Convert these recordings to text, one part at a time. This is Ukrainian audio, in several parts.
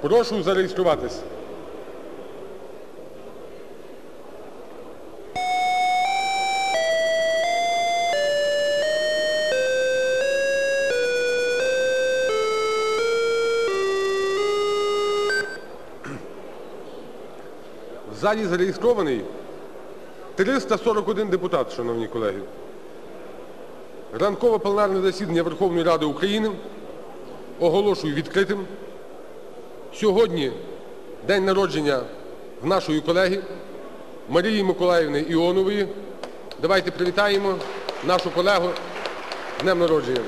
Прошу зареєструватись. В залі зареєстрований 341 депутат, шановні колеги. Ранкове пленарне засідання Верховної Ради України оголошую відкритим. Сьогодні день народження в нашої колеги Марії Миколаївни Іонової. Давайте привітаємо нашу колегу з днем народження.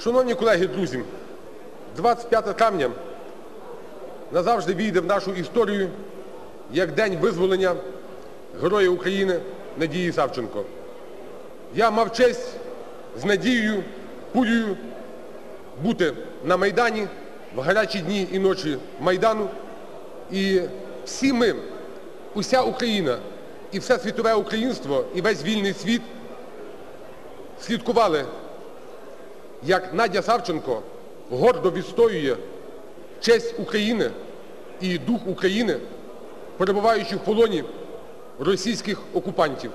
Шановні колеги, друзі, 25 травня назавжди війде в нашу історію як День визволення Героя України Надії Савченко. Я мав честь з Надією Кулею бути на Майдані в гарячі дні і ночі Майдану. І всі ми, уся Україна і все світове українство, і весь вільний світ слідкували, як Надя Савченко гордо відстоює честь України і дух України, перебуваючи в полоні російських окупантів.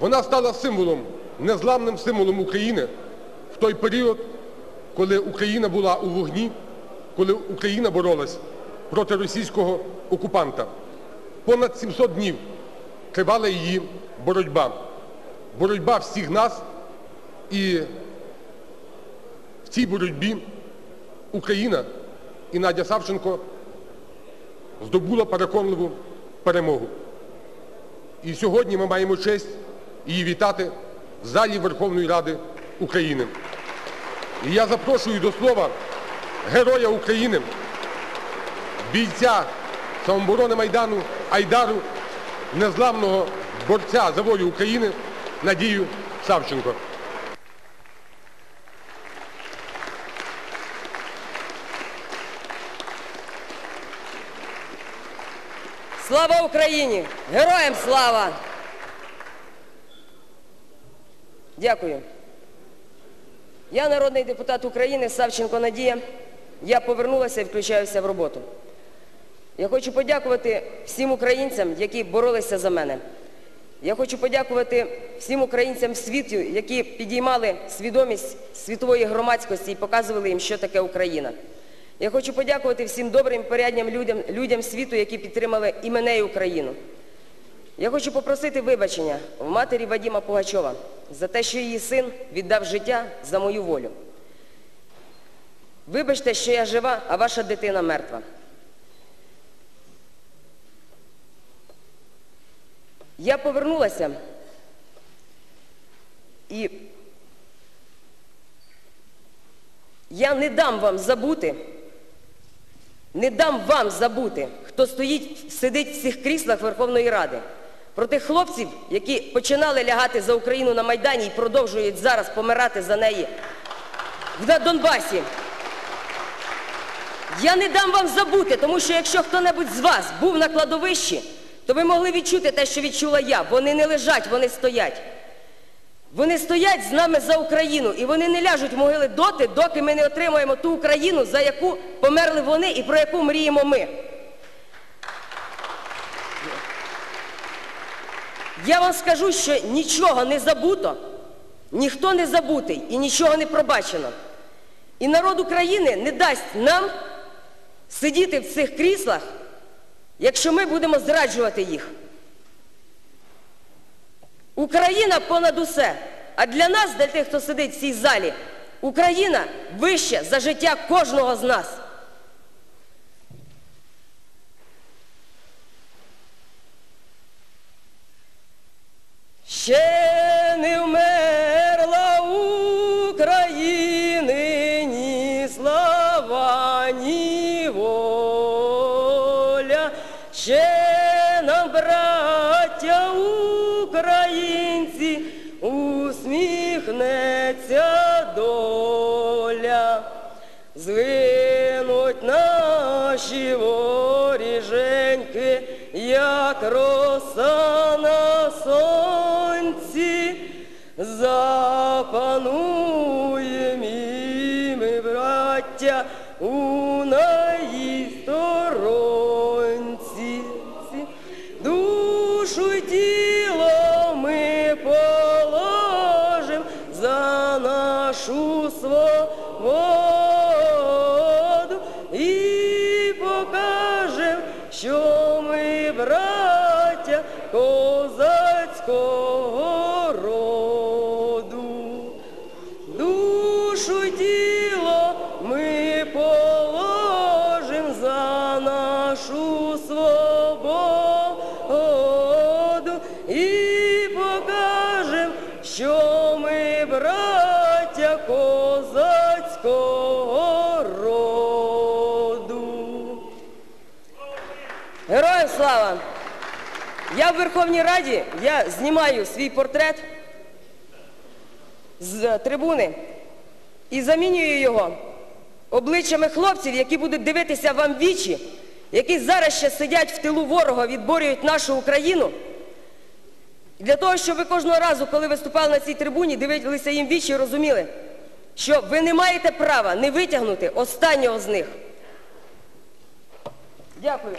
Вона стала символом, незламним символом України в той період, коли Україна була у вогні, коли Україна боролась проти російського окупанта. Понад 700 днів тривала її боротьба. Боротьба всіх нас. І в цій боротьбі Україна і Надя Савченко здобула переконливу перемогу. І сьогодні ми маємо честь її вітати в залі Верховної Ради України. І я запрошую до слова Героя України, бійця самооборони Майдану Айдару, незламного борця за волю України Надію Савченко. Слава Україні! Героям слава! Дякую. Я народний депутат України Савченко Надія. Я повернулася і включаюся в роботу. Я хочу подякувати всім українцям, які боролися за мене. Я хочу подякувати всім українцям світу, які підіймали свідомість світової громадськості і показували їм, що таке Україна. Я хочу подякувати всім добрим, порядним людям, людям світу, які підтримали і мене, і Україну. Я хочу попросити вибачення в матері Вадима Пугачова за те, що її син віддав життя за мою волю. Вибачте, що я жива, а ваша дитина мертва. Я повернулася і я не дам вам забути, не дам вам забути, хто стоїть, сидить в цих кріслах Верховної Ради. Про тих хлопців, які починали лягати за Україну на Майдані і продовжують зараз помирати за неї в Донбасі. Я не дам вам забути, тому що якщо хто-небудь з вас був на кладовищі, то ви могли відчути те, що відчула я. Вони не лежать, вони стоять. Вони стоять з нами за Україну, і вони не ляжуть в могили доти, доки ми не отримаємо ту Україну, за яку померли вони і про яку мріємо ми. Я вам скажу, що нічого не забуто, ніхто не забутий і нічого не пробачено. І народ України не дасть нам сидіти в цих кріслах, якщо ми будемо зраджувати їх. Україна понад усе. А для нас, для тих, хто сидить в цій залі, Україна вища за життя кожного з нас. Ще нам, браття українці, усміхнеться доля. Звинуть наші воріженьки, як роса покажем, що ми браття козацького Героям слава! Я в Верховній Раді, я знімаю свій портрет з трибуни і замінюю його обличчями хлопців, які будуть дивитися вам вічі, які зараз ще сидять в тилу ворога, відборюють нашу Україну. Для того, щоб ви кожного разу, коли виступали на цій трибуні, дивилися їм вічі і розуміли, що ви не маєте права не витягнути останнього з них. Дякую.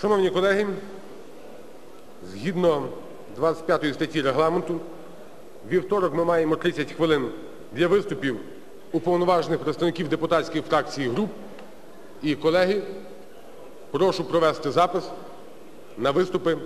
Шановні колеги, згідно 25 статті Регламенту, вівторок ми маємо 30 хвилин для виступів уповноважених представників депутатських фракцій і груп. І, колеги, прошу провести запис на виступи